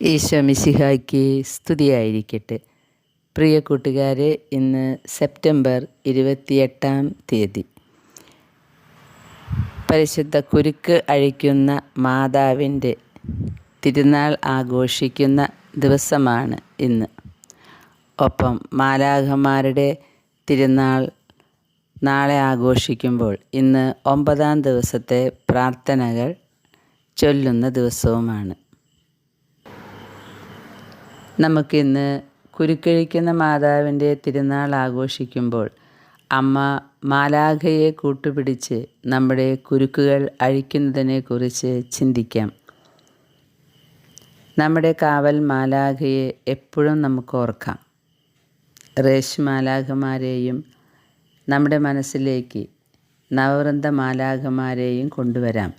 ഈശോ മിശിഹായ്ക്ക് സ്തുതിയായിരിക്കട്ടെ. പ്രിയ കൂട്ടുകാരെ ഇന്ന് സെപ്റ്റംബർ ഇരുപത്തിയെട്ടാം തീയതി. പരിശുദ്ധ കുരുക്ക് അഴിക്കുന്ന മാതാവിന്റെ തിരുനാൾ ആഘോഷിക്കുന്ന ദിവസമാണ് ഇന്ന്. ഒപ്പം മാലാഖമാരുടെ തിരുനാൾ നാളെ ആഘോഷിക്കുമ്പോൾ ഇന്ന് ഒമ്പതാം ദിവസത്തെ പ്രാർത്ഥനകൾ ചൊല്ലുന്ന ദിവസവുമാണ്. നമുക്കിന്ന് കുരുക്കഴിക്കുന്ന മാതാവിന്റെ തിരുനാൾ ആഘോഷിക്കുമ്പോൾ അമ്മ മാലാഖയെ കൂട്ടുപിടിച്ച് നമ്മുടെ കുരുക്കുകൾ അഴിക്കുന്നതിനെക്കുറിച്ച് ചിന്തിക്കാം. നമ്മുടെ കാവൽ മാലാഖയെ എപ്പോഴും നമുക്ക് ഓർക്കാം. റേഷ് മാലാഖമാരെയും നമ്മുടെ മനസ്സിലേക്ക് നവവൃന്ദ മാലാഖമാരെയും കൊണ്ടുവരാം.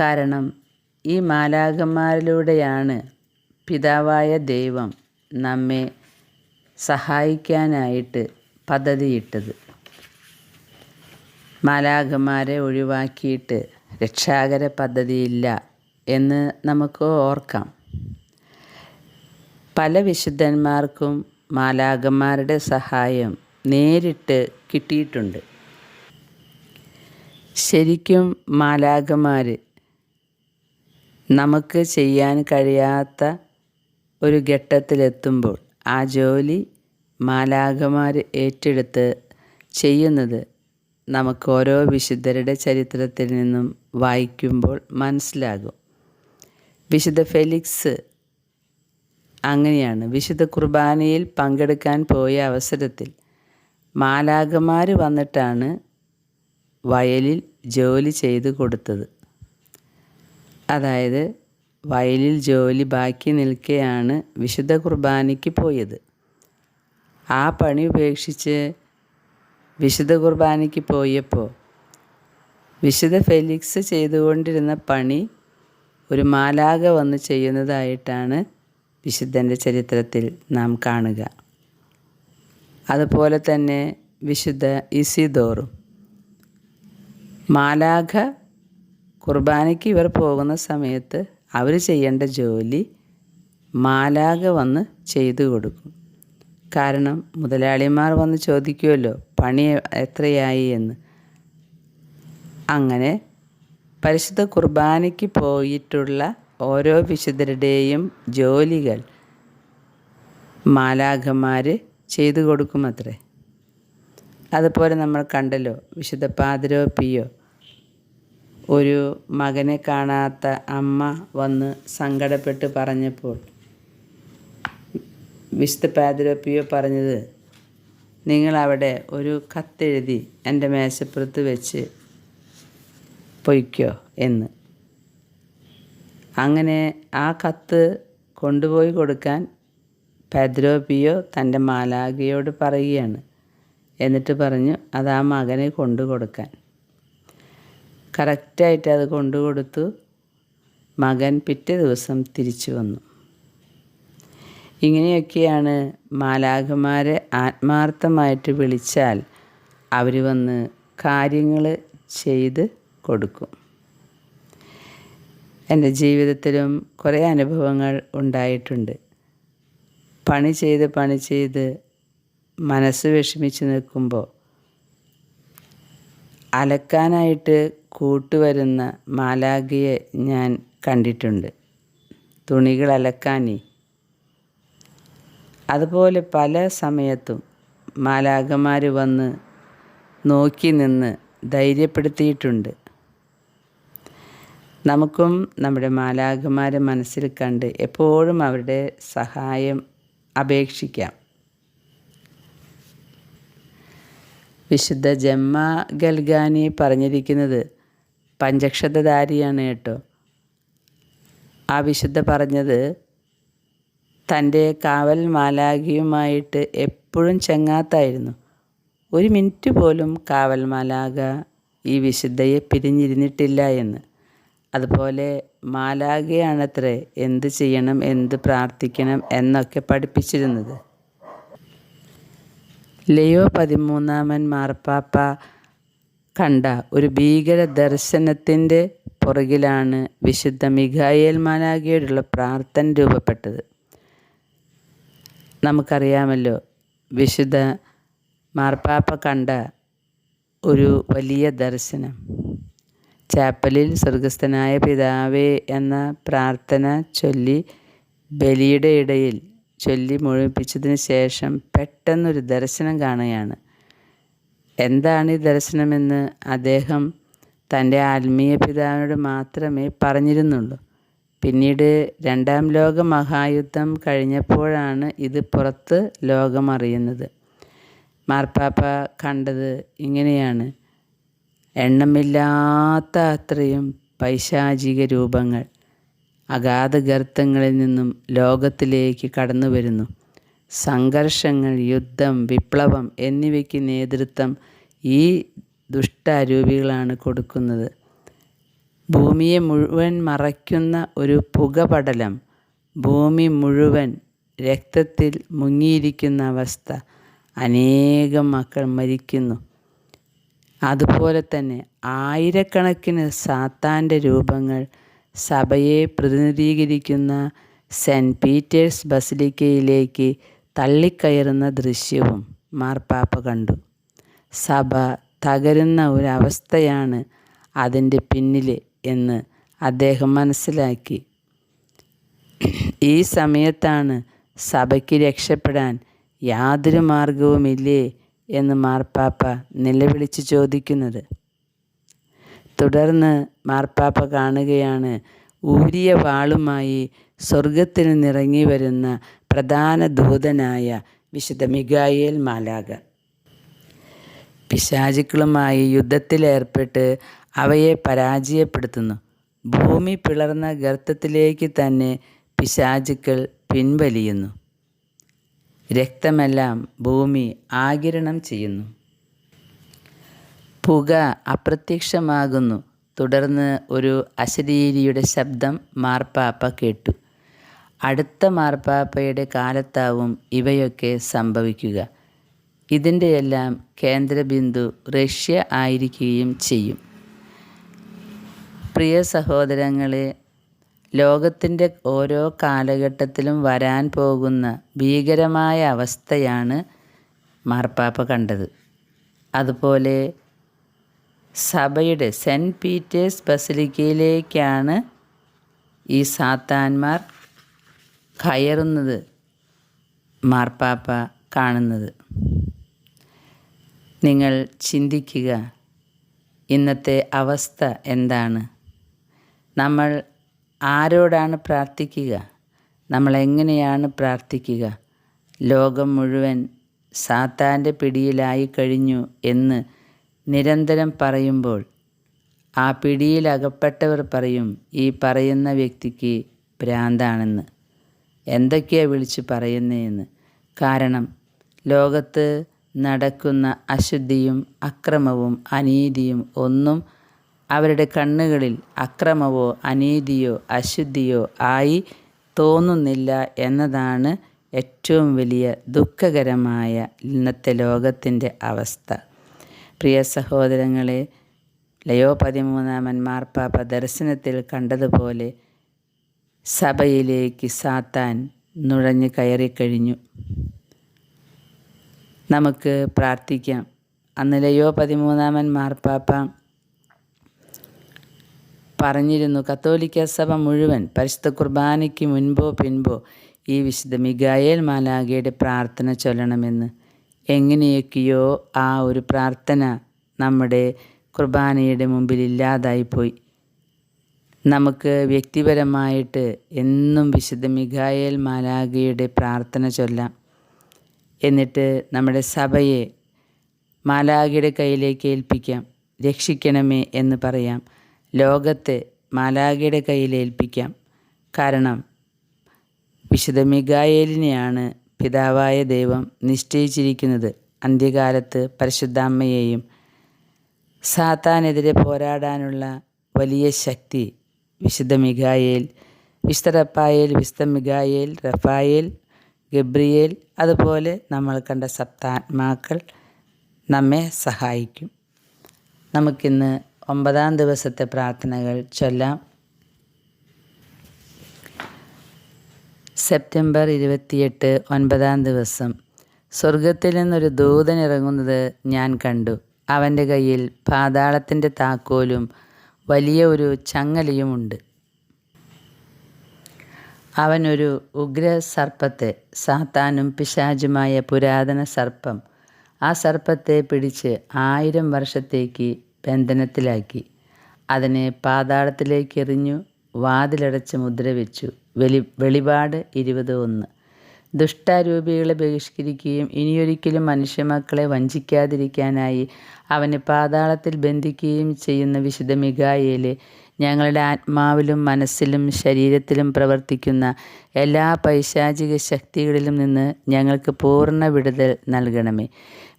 കാരണം ഈ മാലാഖമാരിലൂടെയാണ് പിതാവായ ദൈവം നമ്മെ സഹായിക്കാനായിട്ട് പദ്ധതിയിട്ടത്. മാലാഖമാരെ ഒഴിവാക്കിയിട്ട് രക്ഷാകര പദ്ധതിയില്ല എന്ന് നമുക്ക് ഓർക്കാം. പല വിശുദ്ധന്മാർക്കും മാലാഖമാരുടെ സഹായം നേരിട്ട് കിട്ടിയിട്ടുണ്ട്. ശരിക്കും മാലാഖമാർ നമുക്ക് ചെയ്യാൻ കഴിയാത്ത ഒരു ഘട്ടത്തിലെത്തുമ്പോൾ ആ ജോലി മാലാഖമാർ ഏറ്റെടുത്ത് ചെയ്യുന്നത് നമുക്ക് ഓരോ വിശുദ്ധരുടെ ചരിത്രത്തിൽ നിന്നും വായിക്കുമ്പോൾ മനസ്സിലാകും. വിശുദ്ധ ഫെലിക്സ് അങ്ങനെയാണ്. വിശുദ്ധ കുർബാനയിൽ പങ്കെടുക്കാൻ പോയ അവസരത്തിൽ മാലാഖമാർ വന്നിട്ടാണ് വയലിൽ ജോലി ചെയ്തു കൊടുത്തത്. അതായത് വയലിൽ ജോലി ബാക്കി നിൽക്കെയാണ് വിശുദ്ധ കുർബാനയ്ക്ക് പോയത്. ആ പണി ഉപേക്ഷിച്ച് വിശുദ്ധ കുർബാനയ്ക്ക് പോയപ്പോൾ വിശുദ്ധ ഫെലിക്സ് ചെയ്തുകൊണ്ടിരുന്ന പണി ഒരു മാലാക വന്ന് ചെയ്യുന്നതായിട്ടാണ് വിശുദ്ധന്റെ ചരിത്രത്തിൽ നാം കാണുക. അതുപോലെ തന്നെ വിശുദ്ധ ഇസിദോറും മാലാഖ കുർബാനയ്ക്ക് ഇവർ പോകുന്ന സമയത്ത് അവർ ചെയ്യേണ്ട ജോലി മാലാക വന്ന് ചെയ്തു കൊടുക്കും. കാരണം മുതലാളിമാർ വന്ന് ചോദിക്കുമല്ലോ പണി എത്രയായി എന്ന്. അങ്ങനെ പരിശുദ്ധ കുർബാനയ്ക്ക് പോയിട്ടുള്ള ഓരോ വിശുദ്ധരുടെയും ജോലികൾ മാലാഖമാർ ചെയ്തു കൊടുക്കുമത്രേ. അതുപോലെ നമ്മൾ കണ്ടല്ലോ വിശുദ്ധ പാതിരോ പിയോ ഒരു മകനെ കാണാത്ത അമ്മ വന്ന് സങ്കടപ്പെട്ട് പറഞ്ഞപ്പോൾ വിശുദ്ധ പാതിരപ്പിയോ പറഞ്ഞത് നിങ്ങളവിടെ ഒരു കത്തെഴുതി എന്റെ മേശപ്പുറത്ത് വെച്ച് പൊയ്ക്കോ എന്ന്. അങ്ങനെ ആ കത്ത് കൊണ്ടുപോയി കൊടുക്കാൻ പെദ്രോപിയോ തന്റെ മാലാഖയോട് പറയുകയാണ്. എന്നിട്ട് പറഞ്ഞു അത് ആ മകനെ കൊണ്ടു കൊടുക്കാൻ കറക്റ്റായിട്ട് അത് കൊണ്ടു കൊടുത്തു മകൻ പിറ്റേ ദിവസം തിരിച്ചു വന്നു. ഇങ്ങനെയൊക്കെയാണ് മാലാഖമാരെ ആത്മാർത്ഥമായിട്ട് വിളിച്ചാൽ അവർ വന്ന് കാര്യങ്ങൾ ചെയ്ത് കൊടുക്കും. എന്റെ ജീവിതത്തിലും കുറേ അനുഭവങ്ങൾ ഉണ്ടായിട്ടുണ്ട്. പണി ചെയ്ത് പണി ചെയ്ത് മനസ്സ് വിഷമിച്ച് നിൽക്കുമ്പോൾ അലക്കാനായിട്ട് കൂട്ടുവരുന്ന മാലാഖയെ ഞാൻ കണ്ടിട്ടുണ്ട്. തുണികൾ അലക്കാനി. അതുപോലെ പല സമയത്തും മാലാഖമാർ വന്ന് നോക്കി നിന്ന് ധൈര്യപ്പെടുത്തിയിട്ടുണ്ട്. നമുക്കും നമ്മുടെ മാലാഖമാരെ മനസ്സിൽ കണ്ട് എപ്പോഴും അവരുടെ സഹായം അപേക്ഷിക്കാം. വിശുദ്ധ ജമ്മ ഗൽഗാനി പറഞ്ഞിരിക്കുന്നത് പഞ്ചക്ഷതധാരിയാണ് കേട്ടോ. ആ വിശുദ്ധ പറഞ്ഞത് തന്റെ കാവൽ മാലാഖിയുമായിട്ട് എപ്പോഴും ചെങ്ങാത്തായിരുന്നു. ഒരു മിനിറ്റ് പോലും കാവൽ മാലാഖ ഈ വിശുദ്ധയെ പിരിഞ്ഞിരുന്നിട്ടില്ല എന്ന്. അതുപോലെ മാലാഖയാണത്രേ എന്ത് ചെയ്യണം എന്ത് പ്രാർത്ഥിക്കണം എന്നൊക്കെ പഠിപ്പിച്ചിരുന്നത്. ലയോ പതിമൂന്നാമൻ മാർപ്പാപ്പ കണ്ട ഒരു ഭീകര ദർശനത്തിന്റെ പുറകിലാണ് വിശുദ്ധ മിഖായേൽ മാലാഖയോടുള്ള പ്രാർത്ഥന രൂപപ്പെട്ടത്. നമുക്കറിയാമല്ലോ വിശുദ്ധ മാർപ്പാപ്പ കണ്ട ഒരു വലിയ ദർശനം. ചാപ്പലിൽ സ്വർഗസ്ഥനായ പിതാവേ എന്ന പ്രാർത്ഥന ചൊല്ലി ബലിയുടെ ഇടയിൽ ചൊല്ലി മുഴുമിപ്പിച്ചതിന് ശേഷം പെട്ടെന്നൊരു ദർശനം കാണുകയാണ്. എന്താണ് ഈ ദർശനമെന്ന് അദ്ദേഹം തന്റെ ആത്മീയ പിതാവിനോട് മാത്രമേ പറഞ്ഞിരുന്നുള്ളൂ. പിന്നീട് രണ്ടാം ലോക മഹായുദ്ധം കഴിഞ്ഞപ്പോഴാണ് ഇത് പുറത്ത് ലോകമറിയുന്നത്. മാർപ്പാപ്പ കണ്ടത് ഇങ്ങനെയാണ്. എണ്ണമില്ലാത്ത അത്രയും പൈശാചിക രൂപങ്ങൾ അഗാധ ഗർത്തങ്ങളിൽ നിന്നും ലോകത്തിലേക്ക് കടന്നു വരുന്നു സംഘർഷങ്ങൾ യുദ്ധം വിപ്ലവം എന്നിവയ്ക്ക് നേതൃത്വം ഈ ദുഷ്ടാരൂപികളാണ് കൊടുക്കുന്നത്. ഭൂമിയെ മുഴുവൻ മറയ്ക്കുന്ന ഒരു പുകപടലം ഭൂമി മുഴുവൻ രക്തത്തിൽ മുങ്ങിയിരിക്കുന്ന അവസ്ഥ അനേകം മക്കൾ മരിക്കുന്നു. അതുപോലെ തന്നെ ആയിരക്കണക്കിന് സാത്താന്റെ രൂപങ്ങൾ സഭയെ പ്രതിനിധീകരിക്കുന്ന സെന്റ് പീറ്റേഴ്സ് ബസിലിക്കയിലേക്ക് തള്ളിക്കയറുന്ന ദൃശ്യവും മാർപ്പാപ്പ കണ്ടു. സഭ തകരുന്ന ഒരവസ്ഥയാണ് അതിന്റെ പിന്നിൽ എന്ന് അദ്ദേഹം മനസ്സിലാക്കി. ഈ സമയത്താണ് സഭയ്ക്ക് രക്ഷപ്പെടാൻ യാതൊരു മാർഗവുമില്ലേ എന്ന് മാർപ്പാപ്പ നിലവിളിച്ച് ചോദിക്കുന്നത്. തുടർന്ന് മാർപ്പാപ്പ കാണുകയാണ് ഊരിയ വാളുമായി സ്വർഗത്തിൽ നിറങ്ങി വരുന്ന പ്രധാന ദൂതനായ വിശുദ്ധ മിഗായേൽ മാലാക പിശാചുക്കളുമായി യുദ്ധത്തിലേർപ്പെട്ട് അവയെ പരാജയപ്പെടുത്തുന്നു. ഭൂമി പിളർന്ന ഗർത്തത്തിലേക്ക് തന്നെ പിശാചുക്കൾ പിൻവലിയുന്നു. രക്തമെല്ലാം ഭൂമി ആകിരണം ചെയ്യുന്നു. പുക അപ്രത്യക്ഷമാകുന്നു. തുടർന്ന് ഒരു അശരീരിയുടെ ശബ്ദം മാർപ്പാപ്പ കേട്ടു. അടുത്ത മാർപ്പാപ്പയുടെ കാലത്താവും ഇവയൊക്കെ സംഭവിക്കുക. ഇതിന്റെയെല്ലാം കേന്ദ്രബിന്ദു റഷ്യ ആയിരിക്കുകയും ചെയ്യും. പ്രിയ സഹോദരങ്ങളെ ലോകത്തിന്റെ ഓരോ കാലഘട്ടത്തിലും വരാൻ പോകുന്ന ഭീകരമായ അവസ്ഥയാണ് മാർപ്പാപ്പ കണ്ടത്. അതുപോലെ സഭയുടെ സെന്റ് പീറ്റേഴ്സ് ബസിലിക്കയിലേക്കാണ് ഈ സാത്താന്മാർ കയറുന്നത് മാർപ്പാപ്പ കാണുന്നത്. നിങ്ങൾ ചിന്തിക്കുക ഇന്നത്തെ അവസ്ഥ എന്താണ്? നമ്മൾ ആരോടാണ് പ്രാർത്ഥിക്കുക? നമ്മൾ എങ്ങനെയാണ് പ്രാർത്ഥിക്കുക? ലോകം മുഴുവൻ സാത്താന്റെ പിടിയിലായി കഴിഞ്ഞു എന്ന് നിരന്തരം പറയുമ്പോൾ ആ പിടിയിൽ അകപ്പെട്ടവർ പറയും ഈ പറയുന്ന വ്യക്തിക്ക് ഭ്രാന്താണെന്ന്. എന്തൊക്കെയാണ് വിളിച്ച് പറയുന്നതെന്ന് കാരണം ലോകത്ത് നടക്കുന്ന അശുദ്ധിയും അക്രമവും അനീതിയും ഒന്നും അവരുടെ കണ്ണുകളിൽ അക്രമവോ അനീതിയോ അശുദ്ധിയോ ആയി തോന്നുന്നില്ല എന്നതാണ് ഏറ്റവും വലിയ ദുഃഖകരമായ ഇന്നത്തെ ലോകത്തിന്റെ അവസ്ഥ. പ്രിയ സഹോദരങ്ങളെ ലയോ പതിമൂന്നാമൻ മാർപ്പാപ്പ ദർശനത്തിൽ കണ്ടതുപോലെ സഭയിലേക്ക് സാത്താൻ നുഴഞ്ഞു കയറിക്കഴിഞ്ഞു. നമുക്ക് പ്രാർത്ഥിക്കാം. അന്നിലെയോ ലയോ പതിമൂന്നാമൻ മാർപ്പാപ്പ പറഞ്ഞിരുന്നു കത്തോലിക്ക സഭ മുഴുവൻ പരിശുദ്ധ കുർബാനയ്ക്ക് മുൻപോ പിൻപോ ഈ വിശുദ്ധ മിഗായേൽ മാലാഖയുടെ പ്രാർത്ഥന ചൊല്ലണമെന്ന്. എങ്ങനെയൊക്കെയോ ആ ഒരു പ്രാർത്ഥന നമ്മുടെ കുർബാനയുടെ മുമ്പിൽ ഇല്ലാതായിപ്പോയി. നമുക്ക് വ്യക്തിപരമായിട്ട് എന്നും വിശുദ്ധ മിഖായേൽ മാലാഖയുടെ പ്രാർത്ഥന ചൊല്ലാം. എന്നിട്ട് നമ്മുടെ സഭയെ മാലാഖയുടെ കയ്യിലേക്ക് ഏൽപ്പിക്കാം. രക്ഷിക്കണമേ എന്ന് പറയാം. ലോകത്തെ മാലാഖയുടെ കയ്യിൽ ഏൽപ്പിക്കാം. കാരണം വിശുദ്ധ മിഗായേലിനെയാണ് പിതാവായ ദൈവം നിശ്ചയിച്ചിരിക്കുന്നത്. അന്ത്യകാലത്ത് പരിശുദ്ധാമ്മയെയും സാത്താനെതിരെ പോരാടാനുള്ള വലിയ ശക്തി വിശുദ്ധ മിഗായേൽ വിശുദ്ധ റപ്പായേൽ വിശുദ്ധ മിഗായേൽ റഫായേൽ ഗബ്രിയേൽ അതുപോലെ നമ്മൾ കണ്ട സപ്താത്മാക്കൾ നമ്മെ സഹായിക്കും. നമുക്കിന്ന് ഒമ്പതാം ദിവസത്തെ പ്രാർത്ഥനകൾ ചൊല്ലാം. സെപ്റ്റംബർ ഇരുപത്തിയെട്ട് ഒൻപതാം ദിവസം. സ്വർഗത്തിൽ നിന്നൊരു ദൂതൻ ഇറങ്ങുന്നത് ഞാൻ കണ്ടു. അവന്റെ കയ്യിൽ പാതാളത്തിന്റെ താക്കോലും വലിയ ഒരു ചങ്ങലയുമുണ്ട്. അവനൊരു ഉഗ്ര സർപ്പത്തെ സാത്താനും പിശാചുമായ പുരാതന സർപ്പം ആ സർപ്പത്തെ പിടിച്ച് ആയിരം വർഷത്തേക്ക് ബന്ധനത്തിലാക്കി. അതിനെ പാതാളത്തിലേക്ക് എറിഞ്ഞു വാതിലടച്ച് മുദ്രവെച്ചു. വെളി വെളിപാട് ഇരുപത് ഒന്ന്. ദുഷ്ടാരൂപികളെ ബഹിഷ്കരിക്കുകയും ഇനിയൊരിക്കലും മനുഷ്യമക്കളെ വഞ്ചിക്കാതിരിക്കാനായി അവനെ പാതാളത്തിൽ ബന്ധിക്കുകയും ചെയ്യുന്ന വിശുദ്ധ മികായേലെ ഞങ്ങളുടെ ആത്മാവിലും മനസ്സിലും ശരീരത്തിലും പ്രവർത്തിക്കുന്ന എല്ലാ പൈശാചിക ശക്തികളിലും നിന്ന് ഞങ്ങൾക്ക് പൂർണ വിടുതൽ നൽകണമേ.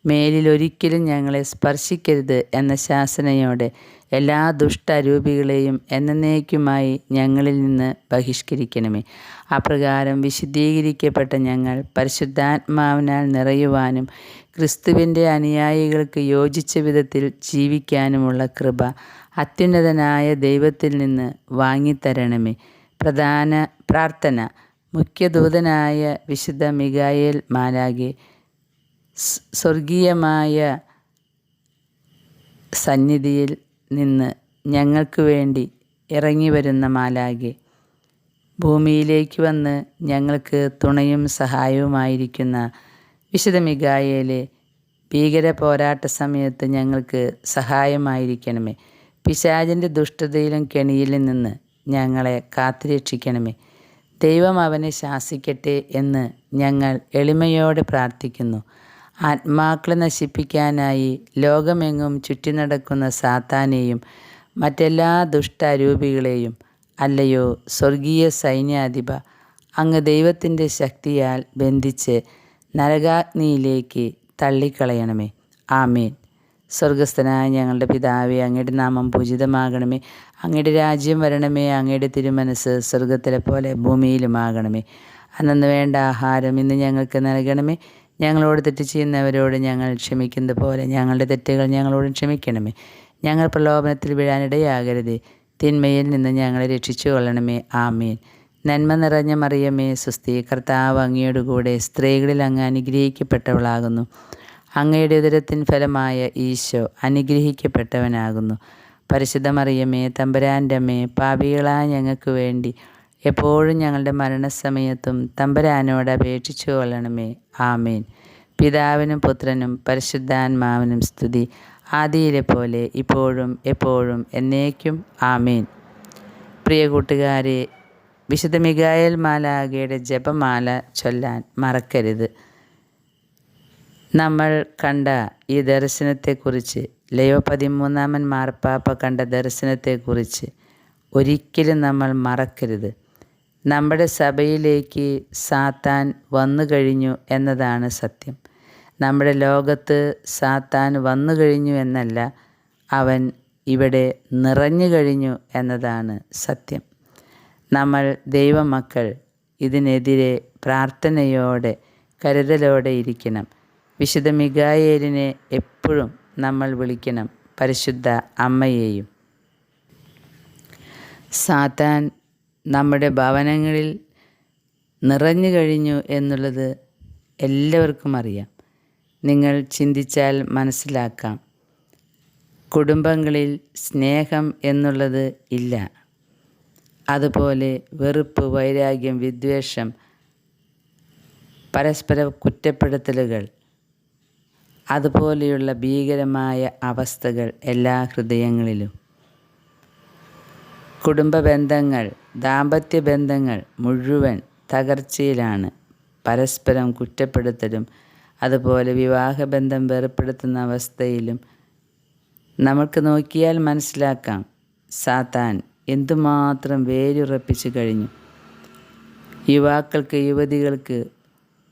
മേലിൽ ഒരിക്കലും ഞങ്ങളെ സ്പർശിക്കരുത് എന്ന ശാസനയോടെ എല്ലാ ദുഷ്ടരൂപികളെയും എന്നേക്കുമായി ഞങ്ങളിൽ നിന്ന് ബഹിഷ്കരിക്കണമേ. അപ്രകാരം വിശുദ്ധീകരിക്കപ്പെട്ട ഞങ്ങൾ പരിശുദ്ധാത്മാവിനാൽ നിറയുവാനും ക്രിസ്തുവിന്റെ അനുയായികൾക്ക് യോജിച്ച വിധത്തിൽ ജീവിക്കാനുമുള്ള കൃപ അത്യുന്നതനായ ദൈവത്തിൽ നിന്ന് വാങ്ങിത്തരണമേ. പ്രധാന പ്രാർത്ഥന. മുഖ്യദൂതനായ വിശുദ്ധ മികായേൽ മാലാകെ സ്വർഗീയമായ സന്നിധിയിൽ നിന്ന് ഞങ്ങൾക്ക് വേണ്ടി ഇറങ്ങി വരുന്ന മാലാകെ ഭൂമിയിലേക്ക് വന്ന് ഞങ്ങൾക്ക് തുണയും സഹായവുമായിരിക്കുന്ന വിശുദ്ധ മികായേലെ ഭീകര പോരാട്ട സമയത്ത് ഞങ്ങൾക്ക് സഹായമായിരിക്കണമേ. പിശാചിന്റെ ദുഷ്ടതയിലും കെണിയിലും നിന്ന് ഞങ്ങളെ കാത്തുരക്ഷിക്കണമേ. ദൈവം അവനെ ശാസിക്കട്ടെ എന്ന് ഞങ്ങൾ എളിമയോടെ പ്രാർത്ഥിക്കുന്നു. ആത്മാക്കളെ നശിപ്പിക്കാനായി ലോകമെങ്ങും ചുറ്റി നടക്കുന്ന സാത്താനെയും മറ്റെല്ലാ ദുഷ്ടരൂപികളെയും അല്ലയോ സ്വർഗീയ സൈന്യാധിപ അങ്ങ് ദൈവത്തിന്റെ ശക്തിയാൽ ബന്ധിച്ച് നരകാഗ്നിയിലേക്ക് തള്ളിക്കളയണമേ. ആമേൻ. സ്വർഗസ്ഥനായ ഞങ്ങളുടെ പിതാവെ അങ്ങയുടെ നാമം പൂജിതമാകണമേ. അങ്ങയുടെ രാജ്യം വരണമേ അങ്ങയുടെ തിരുമനസ് സ്വർഗത്തിലെ പോലെ ഭൂമിയിലുമാകണമേ. അന്നു വേണ്ട ആഹാരം ഇന്ന് ഞങ്ങൾക്ക് നൽകണമേ. ഞങ്ങളോട് തെറ്റ് ചെയ്യുന്നവരോട് ഞങ്ങൾ ക്ഷമിക്കുന്നത് പോലെ ഞങ്ങളുടെ തെറ്റുകൾ ഞങ്ങളോട് ക്ഷമിക്കണമേ. ഞങ്ങൾ പ്രലോഭനത്തിൽ വീഴാനിടയാകരുതേ. തിന്മയിൽ നിന്ന് ഞങ്ങളെ രക്ഷിച്ചു കൊള്ളണമേ ആമീൻ. നന്മ നിറഞ്ഞ മറിയമേ സുസ്തി കർത്താവ് അങ്ങയുടെ കൂടെ സ്ത്രീകളിൽ അങ്ങ് അനുഗ്രഹിക്കപ്പെട്ടവളാകുന്നു. അങ്ങയുടെ ഉദരത്തിൻ ഫലമായ ഈശോ അനുഗ്രഹിക്കപ്പെട്ടവനാകുന്നു. പരിശുദ്ധ മറിയമേ അമ്മേ പാപികളായ ഞങ്ങൾക്ക് വേണ്ടി എപ്പോഴും ഞങ്ങളുടെ മരണസമയത്തും തമ്പുരാനോട് അപേക്ഷിച്ചു കൊള്ളണമേ ആമേൻ. പിതാവിനും പുത്രനും പരിശുദ്ധാത്മാവിനും സ്തുതി. ആദിയിലെ പോലെ ഇപ്പോഴും എപ്പോഴും എന്നേക്കും ആമീൻ. പ്രിയ കൂട്ടുകാരെ വിശുദ്ധ മികായൽ മാലാകയുടെ ജപമാല ചൊല്ലാൻ മറക്കരുത്. നമ്മൾ കണ്ട ഈ ദർശനത്തെക്കുറിച്ച് ലയോ പതിമൂന്നാമൻ മാർപ്പാപ്പ കണ്ട ദർശനത്തെക്കുറിച്ച് ഒരിക്കലും നമ്മൾ മറക്കരുത്. നമ്മുടെ സഭയിലേക്ക് സാത്താൻ വന്നു കഴിഞ്ഞു എന്നതാണ് സത്യം. നമ്മുടെ ലോകത്ത് സാത്താൻ വന്നു കഴിഞ്ഞു എന്നല്ല അവൻ ഇവിടെ നിറഞ്ഞു കഴിഞ്ഞു എന്നതാണ് സത്യം. നമ്മൾ ദൈവമക്കൾ ഇതിനെതിരെ പ്രാർത്ഥനയോടെ കരുതലോടെ ഇരിക്കണം. വിശുദ്ധ മികായേലിനെ എപ്പോഴും നമ്മൾ വിളിക്കണം പരിശുദ്ധ അമ്മയെയും. സാത്താൻ നമ്മുടെ ഭവനങ്ങളിൽ നിറഞ്ഞു കഴിഞ്ഞു എന്നുള്ളത് എല്ലാവർക്കും അറിയാം. നിങ്ങൾ ചിന്തിച്ചാൽ മനസ്സിലാക്കാം. കുടുംബങ്ങളിൽ സ്നേഹം എന്നുള്ളത് ഇല്ല. അതുപോലെ വെറുപ്പ് വൈരാഗ്യം വിദ്വേഷം പരസ്പര കുറ്റപ്പെടുത്തലുകൾ അതുപോലെയുള്ള ഭീകരമായ അവസ്ഥകൾ എല്ലാ ഹൃദയങ്ങളിലും. കുടുംബ ബന്ധങ്ങൾ ദാമ്പത്യ ബന്ധങ്ങൾ മുഴുവൻ തകർച്ചയിലാണ്. പരസ്പരം കുറ്റപ്പെടുത്തലും അതുപോലെ വിവാഹബന്ധം വേർപ്പെടുത്തുന്ന അവസ്ഥയിലും നമുക്ക് നോക്കിയാൽ മനസ്സിലാക്കാം സാത്താൻ എന്തുമാത്രം വേരുറപ്പിച്ചു കഴിഞ്ഞു. യുവാക്കൾക്ക് യുവതികൾക്ക്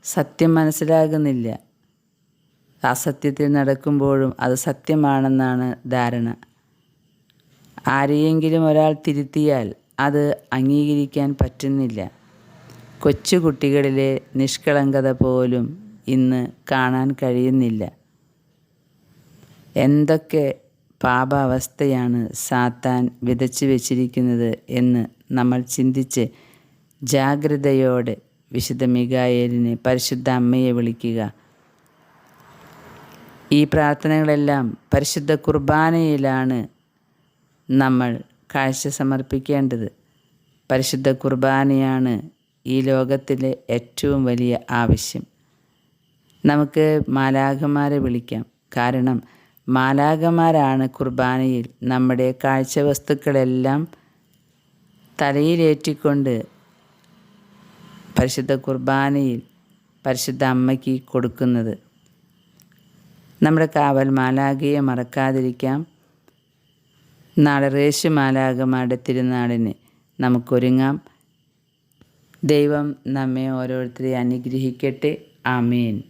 സത്യം മനസ്സിലാകുന്നില്ല. അസത്യത്തിൽ നടക്കുമ്പോഴും അത് സത്യമാണെന്നാണ് ധാരണ. ആരെയെങ്കിലും ഒരാൾ തിരുത്തിയാൽ അത് അംഗീകരിക്കാൻ പറ്റുന്നില്ല. കൊച്ചുകുട്ടികളിലെ നിഷ്കളങ്കത പോലും ഇന്ന് കാണാൻ കഴിയുന്നില്ല. എന്തൊക്കെ പാപാവസ്ഥയാണ് സാത്താൻ വിതച്ചു വച്ചിരിക്കുന്നത് എന്ന് നമ്മൾ ചിന്തിച്ച് ജാഗ്രതയോടെ വിശുദ്ധ മികായേലിനെ പരിശുദ്ധ അമ്മയെ വിളിക്കുക. ഈ പ്രാർത്ഥനകളെല്ലാം പരിശുദ്ധ കുർബാനയിലാണ് നമ്മൾ കാഴ്ച സമർപ്പിക്കേണ്ടത്. പരിശുദ്ധ കുർബാനയാണ് ഈ ലോകത്തിലെ ഏറ്റവും വലിയ ആവശ്യം. നമുക്ക് മാലാഖമാരെ വിളിക്കാം. കാരണം മാലാഖമാരാണ് കുർബാനയിൽ നമ്മുടെ കാഴ്ചവസ്തുക്കളെല്ലാം തലയിലേറ്റിക്കൊണ്ട് പരിശുദ്ധ കുർബാനയിൽ പരിശുദ്ധ അമ്മയ്ക്ക് കൊടുക്കുന്നത്. നമ്മുടെ കാവൽ മാലാഖയെ മറക്കാതിരിക്കാം. നാളെ റേശു മാലാഖമാരുടെ തിരുനാളിന് നമുക്കൊരുങ്ങാം. ദൈവം നമ്മെ ഓരോരുത്തരെ അനുഗ്രഹിക്കട്ടെ. ആമേൻ.